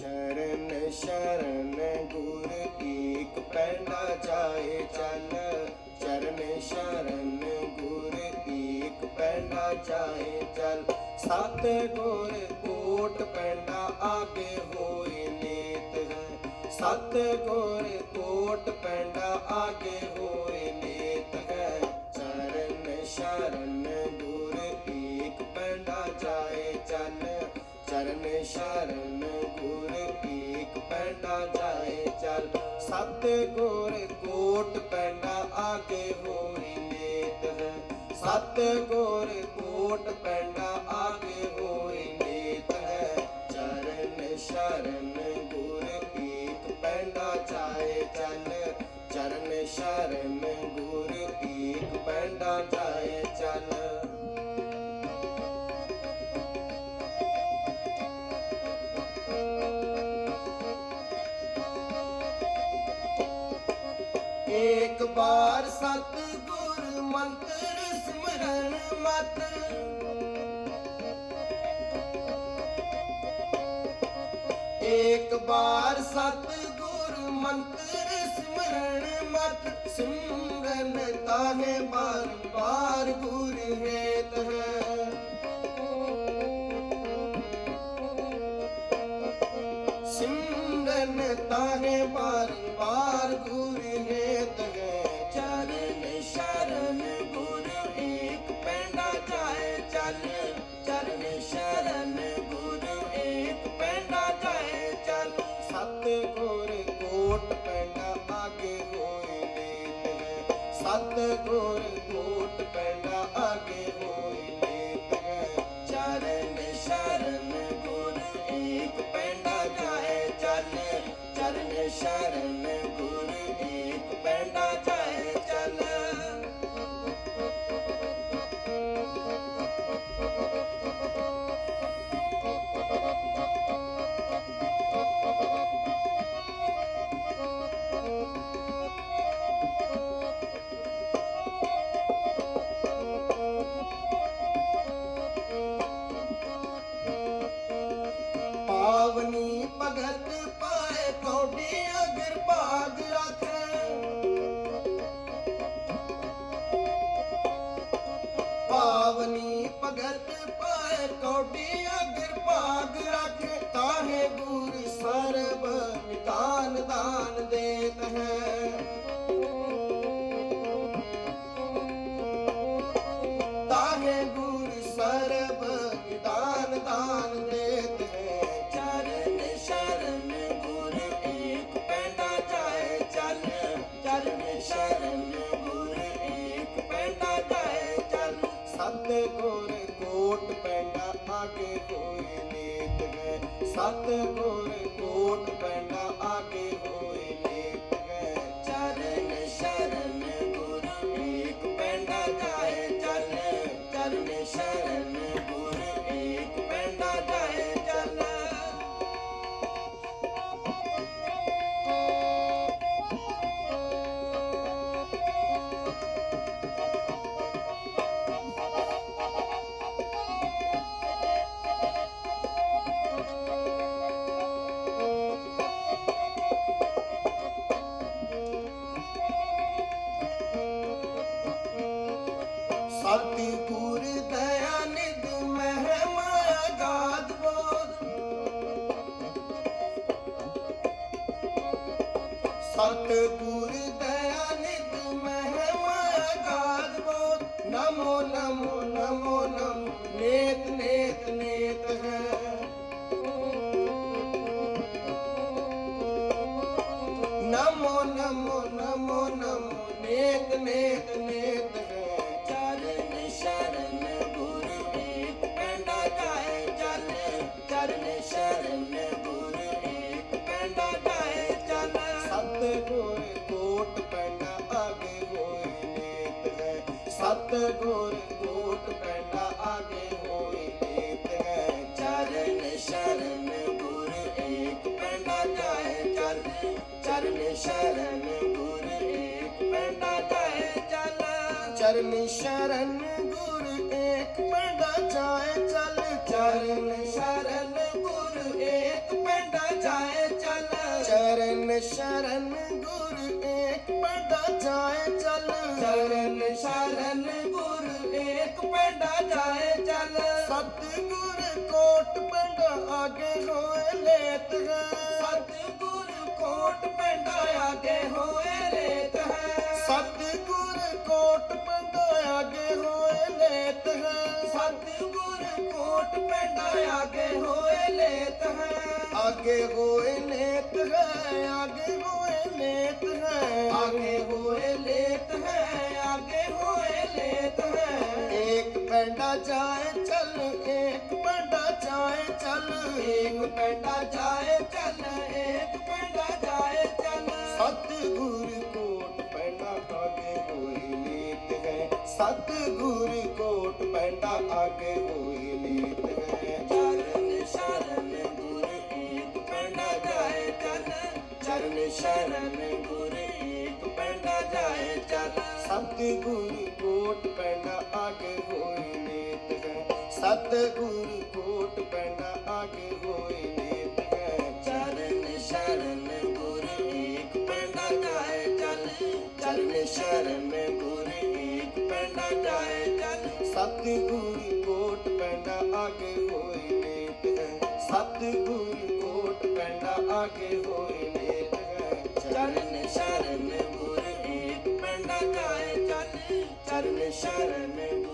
ਚਰਨ ਸ਼ਰਨ ਗੁਰ ਏਕ ਪੈਂਡਾ ਜਾਏ ਚੱਲ ਚਰਨ ਸ਼ਰਨ ਗੁਰ ਏਕ ਪੈਂਡਾ ਜਾਏ ਚਲ ਸਤ ਗੁਰ ਕੋਟ ਪੈਂਡਾ ਆਗੇ ਹੋਏ ਨੇਤ ਹੈ। ਸਤ ਗੁਰ ਕੋਟ ਪੈਂਡਾ ਆਗੇ ਹੋਏ ਨੇਤ ਹੈ। ਚਰਨ ਸ਼ਰਨ ਸ਼ਰਨ ਗੁਰ ਏਕ ਪੈਂਡਾ ਜਾਏ ਚਲ ਸਤ ਗੁਰ ਕੋਟ ਪੈਂਡਾ ਆਗੇ ਹੋਈ ਨੇਤ ਹੈ ਸਤ ਗੁਰ ਕੋਟ ਪੈਂਡਾ ਆਗੇ ਹੋਈ ਨੇਤ ਹੈ ਚਰਨ ਸ਼ਰਨ ਗੁਰ ਏਕ ਪੈਂਡਾ ਜਾਏ ਚੱਲ ਚਰਨ ਸ਼ਰਨ ਏਕ ਬਾਰ ਸਤ ਗੁਰ ਮੰਤਰ ਸਿਮਰਨ ਮਤ। ਏਕ ਬਾਰ ਸਤ ਗੁਰ ਮੰਤਰ ਸਿਮਰਨ ਮਤ, ਸਿਮਰਨ ਤਾਹੇ ਬਾਰ ਬਾਰ ਗੁਰ ਹੇਤ ਹੈ। ਸਿਮਰਨ ਤਾਹੇ ਬਾਰ ਬਾਰ ਗੁਰ ਪਾਵਨੀ ਭਗਤ ਪਾਏ ਕੌਡੀ ਅਗਰ ਭਾਗ ਸਤ ਗੁਰ ਕੋਟ ਪੈਂਡਾ ਆਗੇ ਹੋਏ ਨੇਤ ਹੈ। ਸਤ ਗੁਰ ਕੋਟ ਪੈਂਡਾ ਸਤਿ ਗੁਰ ਦਇਆ ਗਾਦ ਬੋਧ ਨਮੋ ਨਮੋ ਨਮੋ ਨਮੋ ਨੇਤ ਨੇਤ ਨੇਤ ਹੈ ਸਤ ਗੁਰ ਕੋਟ ਪੈਂਡਾ ਆਗੇ ਹੋਏ ਨੇਤ ਹੈ। ਚਰਨ ਸ਼ਰਨ ਗੁਰ ਏਕ ਪੈਂਡਾ ਜਾਏ ਚੱਲ ਚਰਨ ਸ਼ਰਨ ਗੁਰ ਏਕ ਪੈਂਡਾ ਜਾਏ ਚੱਲ ਚਰਨ ਸ਼ਰਨ ਚਰਨ ਸ਼ਰਨ ਗੁਰ ਏਕ ਪੈਡਾ ਜਾਏ ਚੱਲ ਚਰਨ ਸ਼ਰਨ ਗੁਰ ਏਕ ਪੈਡਾ ਜਾਏ ਚੱਲ ਸਤਿਗੁਰ ਕੋਟ ਪਿੰਡ ਆਗੇ ਹੋਏ ਲੇਤ ਹੈ ਸਤਿਗੁਰ ਕੋਟ ਪਿੰਡ ਆਗੇ ਹੋਏ ਲੇਤ ਹੈ ਸਤਿਗੁਰ ਕੋਟ ਆਗੇ ਹੋਏ ਲੇਤ ਹੈ, ਆਗੇ ਹੋਏ ਲੇਤ ਹੈ, ਆਗੇ ਹੋਏ ਲੇਤ ਹੈ, ਆਗੇ ਹੋਏ ਲੇਤ ਹੈ। ਇੱਕ ਪੈਂਡਾ ਜਾਏ ਚੱਲ, ਇੱਕ ਪੈਂਡਾ ਜਾਏ ਚੱਲ, ਇੱਕ ਪੈਂਡਾ ਜਾਏ ਚੱਲ, ਇੱਕ ਪੈਂਡਾ ਜਾਏ ਚੱਲ। ਸਤਿਗੁਰ ਕੋਟ ਪੈਂਡਾ ਆਗੇ ਹੋਏ ਲੇਤ ਹੈ, ਸਤਿਗੁਰ ਕੋਟ ਪੈਂਡਾ ਆਗੇ ਹੋਏ ਲੇਤ ਸ਼ਰਨ ਗੁਰ ਏਕ ਪੈਂਡਾ ਜਾਏ ਚੱਲ। ਸਤਿਗੁਰ ਕੋਟ ਪੈਂਡਾ ਆਗੇ ਹੋਏ ਲੇਤ ਹੈ। ਸਤਿਗੁਰ ਕੋਟ ਪੈਂਡਾ ਆਗੇ ਹੋਏ ਲੇਤ ਹੈ। ਚਰਨ ਸ਼ਰਨ ਗੁਰ ਏਕ ਪੈਂਡਾ ਜਾਏ ਚੱਲ। ਚਰਨ ਸ਼ਰਨ ਗੁਰ ਏਕ ਪੈਂਡਾ ਜਾਏ ਚੱਲ। ਸਤਿਗੁਰ ਕੋਟ ਪੈਂਡਾ ਆਗੇ ਹੋਏ ਲੇਤ ਹੈ। ਸਤਿਗੁਰ ਕੋਟ ਪੈਂਡਾ ਆਗੇ ਹੋਏ shining me.